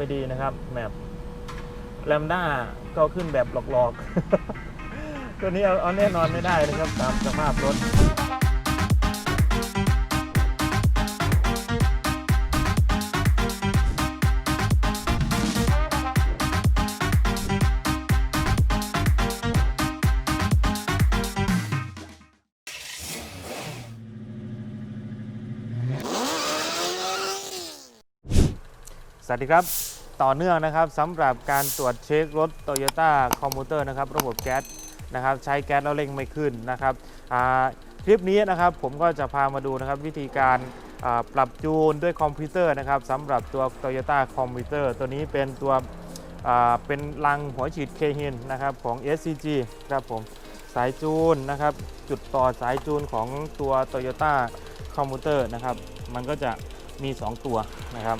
ไม่ดีนะครับแมปแลมด้าก็ขึ้นแบบหลอกๆ ตัวนี้เอาเอาแน่นอนไม่ได้นะครับตามสภาพรถ สวัสดีครับ ต่อเนื่องนะครับสำหรับการตรวจเช็ครถ Toyota c o m m u t e r นะครับระบบแก๊สนะครับใช้แก๊สแล้วเร่งไม่ขึ้นนะครับคลิปนี้นะครับผมก็จะพามาดูนะครับวิธีการปรับจูนด้วยคอมพิวเตอร์นะครับสำหรับตัว Toyota c o m m u t e r ตัวนี้เป็นตัวเป็นรังหัวฉีดเคฮินนะครับของ SCG ครับผมสายจูนนะครับจุดต่อสายจูนของตัว Toyota c o m m u t e r นะครับมันก็จะมี 2 ตัวนะครับ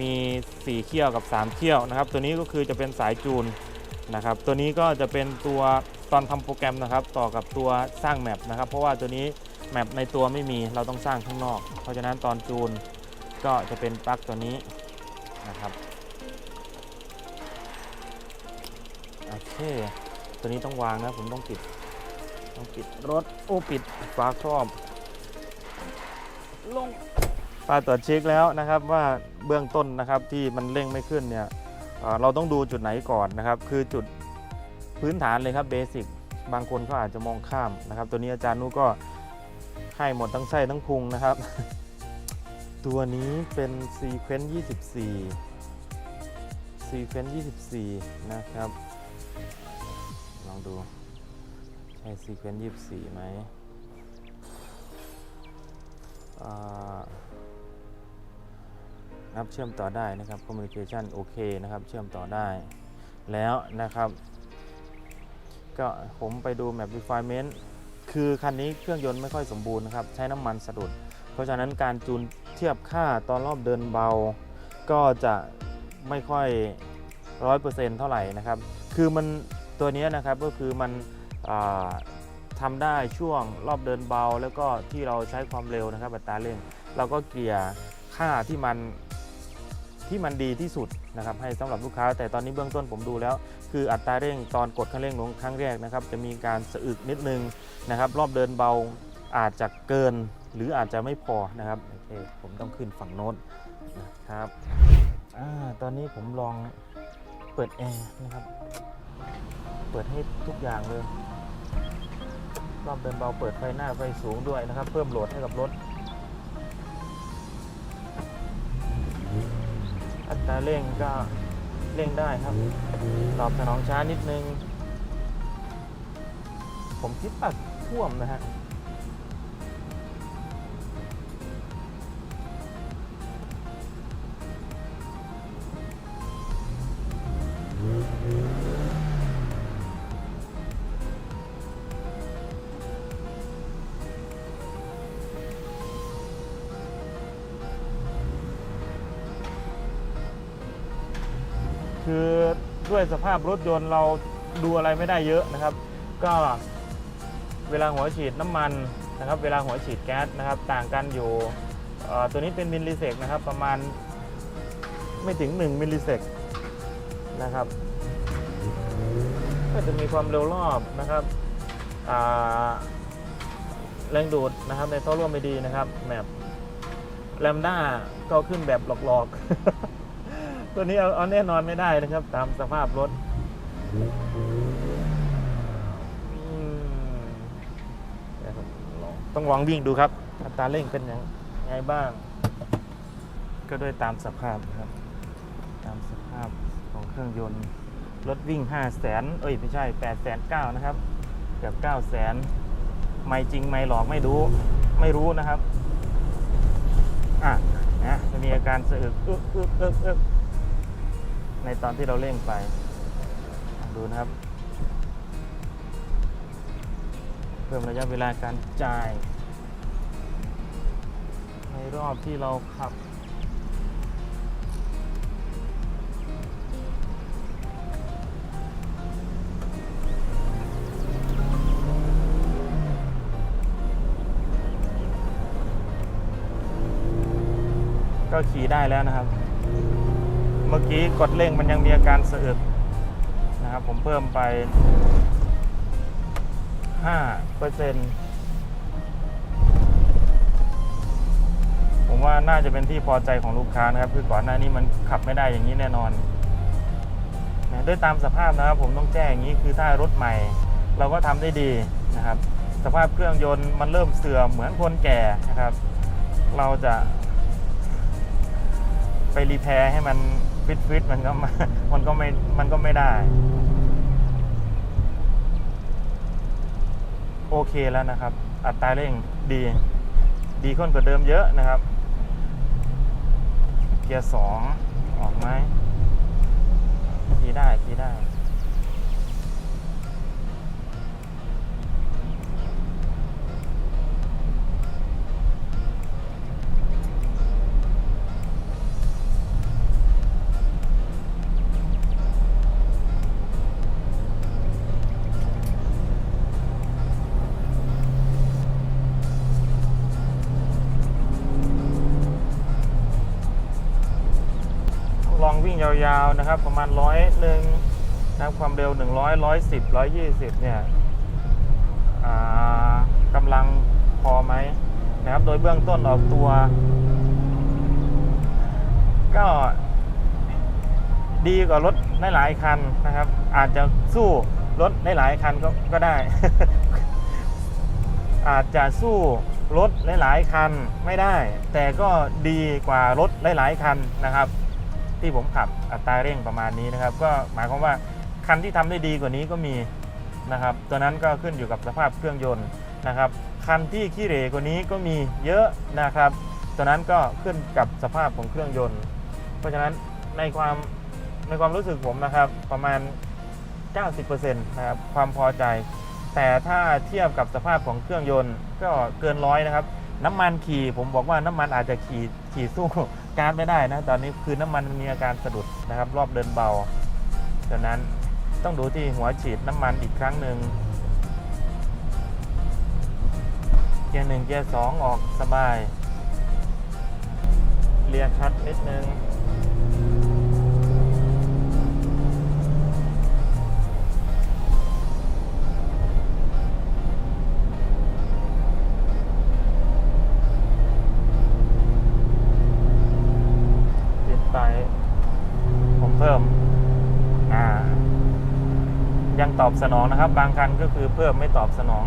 มี 4 เขี้ยวกับ 3 เขี้ยวนะครับ ตัวนี้ก็คือจะเป็นสายจูนนะครับ ตัวนี้ก็จะเป็นตัวตอนทำโปรแกรมนะครับ ต่อกับตัวสร้างแมปนะครับ เพราะว่าตัวนี้แมปในตัวไม่มีเราต้องสร้างข้างนอก เพราะฉะนั้นตอนจูนก็จะเป็นปลั๊กตัวนี้นะครับโอเค ตัวนี้ต้องวางนะผมต้องปิด ต้องปิดรถโอ้ปิดฝาครอบลง ปาตรวจเช็คแล้วนะครับว่าเบื้องต้นนะครับที่มันเร่งไม่ขึ้นเนี่ยเอ่อเราต้องดูจุดไหนก่อนนะครับ คือจุดพื้นฐานเลยครับเบสิกบางคนก็อาจจะมองข้ามนะครับ ตัวนี้อาจารย์นุก็ให้หมดทั้งไส้ทั้งพุงนะครับ ตัวนี้เป็นซีเควนต์24ซีเควนต์24 นะครับ ลองดู ใช่ซีเควนต์24ไหมอ่า นะครับเชื่อมต่อได้นะครับ communication โอเคนะครับ เชื่อมต่อได้แล้วนะครับ ก็ผมไปดู map refinement คือคันนี้เครื่องยนต์ไม่ค่อยสมบูรณ์นะครับ ใช้น้ำมันสะดุด เพราะฉะนั้นการจูนเทียบค่าตอนรอบเดินเบา ก็จะไม่ค่อยร้อยเปอร์เซ็นต์เท่าไหร่นะครับ คือมันตัวนี้นะครับก็คือมันอ่าทำได้ช่วงรอบเดินเบา แล้วก็ที่เราใช้ความเร็วนะครับอัตราเร่ง เราก็เกลี่ยค่าที่มัน ที่มันดีที่สุดนะครับให้สำหรับลูกค้า แต่ตอนนี้เบื้องต้นผมดูแล้ว คืออัตราเร่งตอนกดคันเร่งลงครั้งแรกนะครับจะมีการสะอึกนิดนึงนะครับ รอบเดินเบาอาจจะเกิน หรืออาจจะไม่พอนะครับโอเคผมต้องขึ้นฝั่งโน้นนะครับอตอนนี้ผมลองเปิดแอร์นะครับ เปิดให้ทุกอย่างเลย รอบเดินเบาเปิดไฟหน้าไฟสูงด้วยนะครับ เพิ่มโหลดให้กับรถ ตราเร่งก็เร่งได้ครับ ตอบสนองช้านิดนึง ผมคิดปักท่วมนะฮะ ด้วยสภาพรถยนต์เราดูอะไรไม่ได้เยอะนะครับ ก็เวลาหัวฉีดน้ำมันนะครับ เวลาหัวฉีดแก๊สนะครับ ต่างกันอยู่ตัวนี้เป็นมิลลิเซกนะครับ ประมาณไม่ถึง 1 มิลลิเซกนะครับ ก็จะมีความเร็วรอบนะครับแรงดูดนะครับในท่อร่วมไม่ดีนะครับแมปแลมด้าก็ขึ้นแบบหลอกๆ ตัวนี้เอาเอาแน่นอนไม่ได้นะครับ ตามสภาพรถต้องลองวิ่งดูครับอัตราเร่งเป็นยังไงบ้าง ก็ด้วยตามสภาพนะครับ ตามสภาพของเครื่องยนต์รถวิ่ง 5 0 0แสนเอ้ย ไม่ใช่8 9 0 0 0นะครับ เกือบ9 0 0แสนไม่จริงไม่หลอกไม่รู้ไม่รู้นะครับ อะนะจะมีอาการสะอึกอึกอึกอึกอึก ในตอนที่เราเร่งไป ดูนะครับ เพิ่มระยะเวลาการจ่าย ในรอบที่เราขับก็ขี่ได้แล้วนะครับ เมื่อกี้กดเร่งมันยังมีอาการสะอึกนะครับผมเพิ่มไป5เปอร์เซ็นต์ผมว่าน่าจะเป็นที่พอใจของลูกค้านะครับ คือก่อนหน้านี้มันขับไม่ได้อย่างนี้แน่นอนนะด้วยตามสภาพนะครับ ผมต้องแจ้งอย่างนี้คือถ้ารถใหม่ เราก็ทำได้ดีนะครับ สภาพเครื่องยนต์มันเริ่มเสื่อมเหมือนคนแก่นะครับ เราจะ ไปรีแพร์ให้มัน ฟิตฟิตมันก็มามันก็ไม่มันก็ไม่ได้ โอเคแล้วนะครับ อัตราเร่งดี ดีขึ้นกว่าเดิมเยอะนะครับ เกียร์สองออกไหมขี่ได้ขี่ได้ ยาวๆนะครับ ประมาณร้อยหนึ่งนะครับความเร็ว 100 110 120 เนี่ยอ่ากำลังพอไหมนะครับ โดยเบื้องต้นออกตัว ก็ดีกว่ารถหลายๆคันนะครับ อาจจะสู้รถหลายๆคันก็ก็ได้ อาจจะสู้รถหลายๆคันไม่ได้ แต่ก็ดีกว่ารถหลายๆคันนะครับ ที่ผมขับ อัตราเร่งประมาณนี้นะครับ ก็หมายความว่าคันที่ทำได้ดีกว่านี้ก็มีนะครับ ตัวนั้นก็ขึ้นอยู่กับสภาพเครื่องยนต์นะครับ คันที่ขี้เหร่กว่านี้ก็มีเยอะนะครับ ตัวนั้นก็ขึ้นกับสภาพของเครื่องยนต์ เพราะฉะนั้นในความในความรู้สึกผมนะครับประมาณ 90%นะครับความพอใจ แต่ถ้าเทียบกับสภาพของเครื่องยนต์ก็เกินร้อยนะครับ น้ำมันขี่ผมบอกว่าน้ำมันอาจจะขี่ขี่สู้ การไม่ได้นะตอนนี้คือน้ำมันมันมีอาการสะดุดนะครับ รอบเดินเบาดังนั้นต้องดูที่หัวฉีดน้ำมันอีกครั้งหนึ่งเกียร์หนึ่งเกียร์สองออกสบายเลียงคัดนิดนึง พิ่มอ่ายังตอบสนองนะครับ บางคันก็คือเพิ่มไม่ตอบสนอง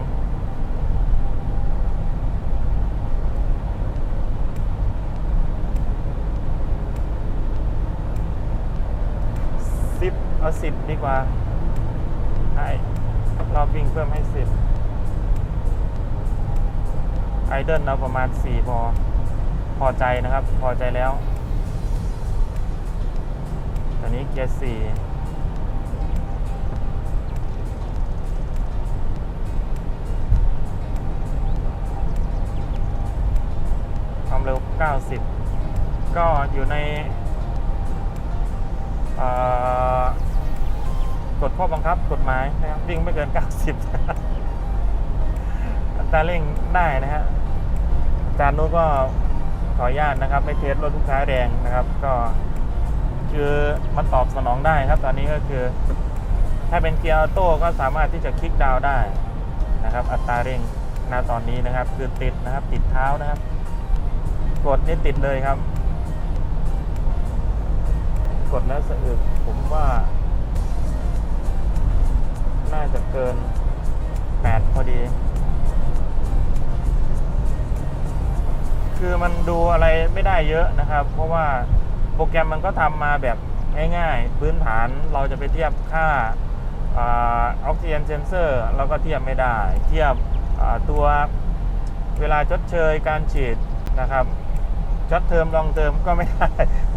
สิบเอาสิบดีกว่า ให้รอบวิ่งเพิ่มให้สิบไอเดิลเอาประมาณสี่พอ พอใจนะครับ พอใจแล้ว นนี้เกียร์สี่ความเร็ว 90 ก็อยู่ในกฎข้อบังคับกฎหมายนะครับวิ่งไม่เกิน 90อัตราเร่งได้นะฮะจารย์นู้นก็ขออนุญาตนะครับ ไม่เทสรถลูกค้าแรงนะครับ ก็ คือมันตอบสนองได้ครับ ตอนนี้ก็คือ ถ้าเป็นเกียร์ออโต้ก็สามารถที่จะคลิกดาวได้นะครับ อัตราเร่งณตอนนี้นะครับ คือติดนะครับ ติดเท้านะครับ กดนี่ติดเลยครับ กดแล้วสะอึกผมว่า น่าจะเกิน 8 พอดี คือมันดูอะไรไม่ได้เยอะนะครับ เพราะว่า โปรแกรมมันก็ทำมาแบบง่ายๆ พื้นฐานเราจะไปเทียบค่าออกซิเจนเซนเซอร์เราก็เทียบไม่ได้ เทียบตัวเวลาชดเชยการฉีดนะครับช็อตเทอมลองเทอมก็ไม่ได้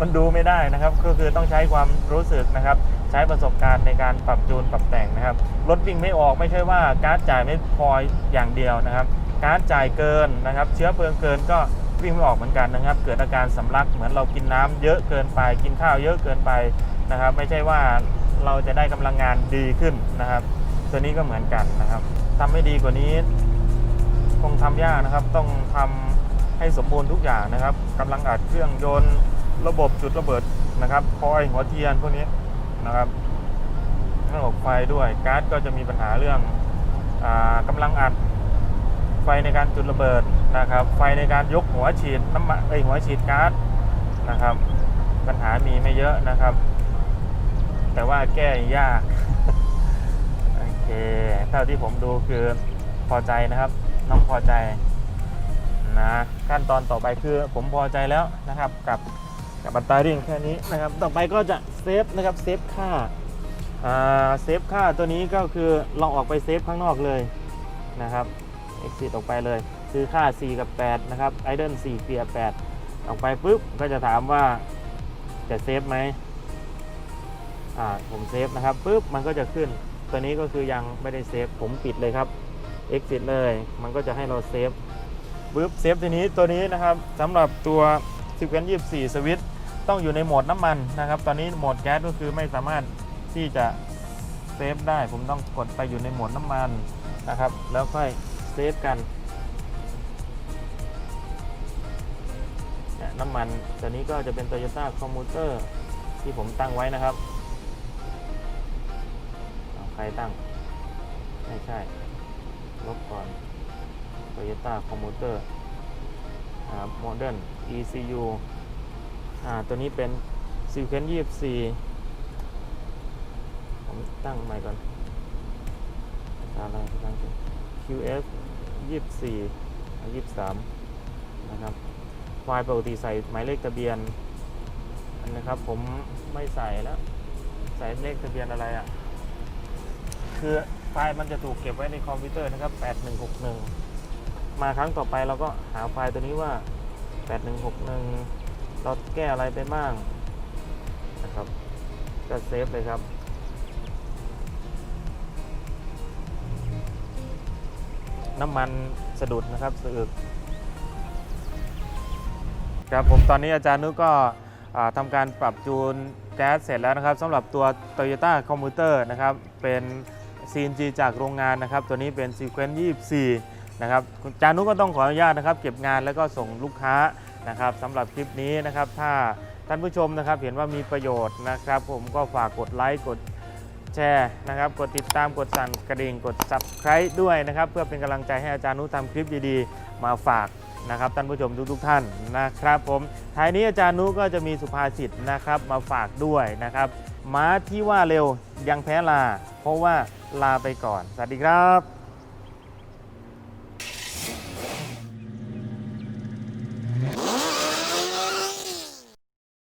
มันดูไม่ได้นะครับ ก็คือต้องใช้ความรู้สึกนะครับ ใช้ประสบการณ์ในการปรับจูนปรับแต่งนะครับ รถวิ่งไม่ออกไม่ใช่ว่าการ์ดจ่ายไม่พออย่างเดียวนะครับ การ์ดจ่ายเกินนะครับ เชื้อเพลิงเกินก็ วิ่งไม่ออกเหมือนกันนะครับ เกิดอาการสำลักเหมือนเรากินน้ำเยอะเกินไป กินข้าวเยอะเกินไปนะครับ ไม่ใช่ว่าเราจะได้กำลังงานดีขึ้นนะครับ ตัวนี้ก็เหมือนกันนะครับทำให้ดีกว่านี้คงทำยากนะครับ ต้องทำให้สมบูรณ์ทุกอย่างนะครับกำลังอัดเครื่องยนต์ระบบจุดระเบิดนะครับคอยหัวเทียนพวกนี้นะครับระบบไฟด้วยการ์ดก็จะมีปัญหาเรื่องอากำลังอัด ไฟในการจุดระเบิดนะครับ ไฟในการยกหัวฉีดน้ำมันไอหัวฉีดก๊าซนะครับ ปัญหามีไม่เยอะนะครับ แต่ว่าแก้ยากโอเคเท่าที่ผมดูคือพอใจนะครับ น้องพอใจนะขั้นตอนต่อไปคือผมพอใจแล้วนะครับ กับกับบัตรเรี่งแค่นี้นะครับ ต่อไปก็จะเซฟนะครับเซฟค่าอ่าเซฟค่าตัวนี้ก็คือเราออกไปเซฟข้างนอกเลยนะครับ exit ออกไปเลย คือค่า 4 กับ 8 นะครับ idle 4เกียร์8ออกไปปุ๊บ ก็จะถามว่าจะเซฟไหมอ่าผมเซฟนะครับปุ๊บ มันก็จะขึ้น ตัวนี้ก็คือยังไม่ได้เซฟ ผมปิดเลยครับ exit เลย มันก็จะให้เราเซฟปุ๊บ เซฟทีนี้ตัวนี้นะครับสำหรับตัว10กัน24 สวิตต้องอยู่ในโหมดน้ำมันนะครับ ตอนนี้โหมดแก๊สก็คือไม่สามารถที่จะเซฟได้ ผมต้องกดไปอยู่ในโหมดน้ำมันนะครับ แล้วค่อย เซฟกัน น้ำมันตัวนี้ก็จะเป็น Toyota Commuter ที่ผมตั้งไว้นะครับ ใครตั้ง ไม่ใช่ ลบก่อน Toyota Commuter Modern ECU อ่าตัวนี้เป็น Sequence 24 ผมตั้งใหม่ก่อนภาอะไรภาษาอังกฤษ QF 24 23 นะครับไฟล์ปกติใส่หมายเลขทะเบียนนนะครับ ผมไม่ใส่แล้ว ใส่เลขทะเบียนอะไรอะ่ะ คือไฟล์มันจะถูกเก็บไว้ในคอมพิวเตอร์นะครับ 8161 มาครั้งต่อไปเราก็หาไฟล์ตัวนี้ว่า 8161เราแก้อะไรไปบ้างนะครับก็เซฟเลยครับ น้ำมันสะดุดนะครับสะอึกครับผมตอนนี้อาจารย์นุก็อ่าทำการปรับจูนแก๊สเสร็จแล้วนะครับสำหรับตัว Toyota Commuter นะครับเป็น CNG จากโรงงานนะครับ ตัวนี้เป็น Sequence 24 นะครับคุณจานุก็ต้องขออนุญาตนะครับ เก็บงานแล้วก็ส่งลูกค้านะครับสำหรับคลิปนี้นะครับ ถ้าท่านผู้ชมนะครับเห็นว่ามีประโยชน์นะครับ ผมก็ฝากกดไลค์กด แชร์นะครับ กดติดตามกดสั่นกระดิ่งกด subscribe ด้วยนะครับ เพื่อเป็นกำลังใจให้อาจารย์นุทำคลิปดีๆ มาฝากนะครับท่านผู้ชมทุกๆท่านนะครับ ผมท้ายนี้อาจารย์นุก็จะมีสุภาษิตนะครับมาฝากด้วยนะครับม้าที่ว่าเร็วยังแพ้ลา เพราะว่าลาไปก่อน สวัสดีครับ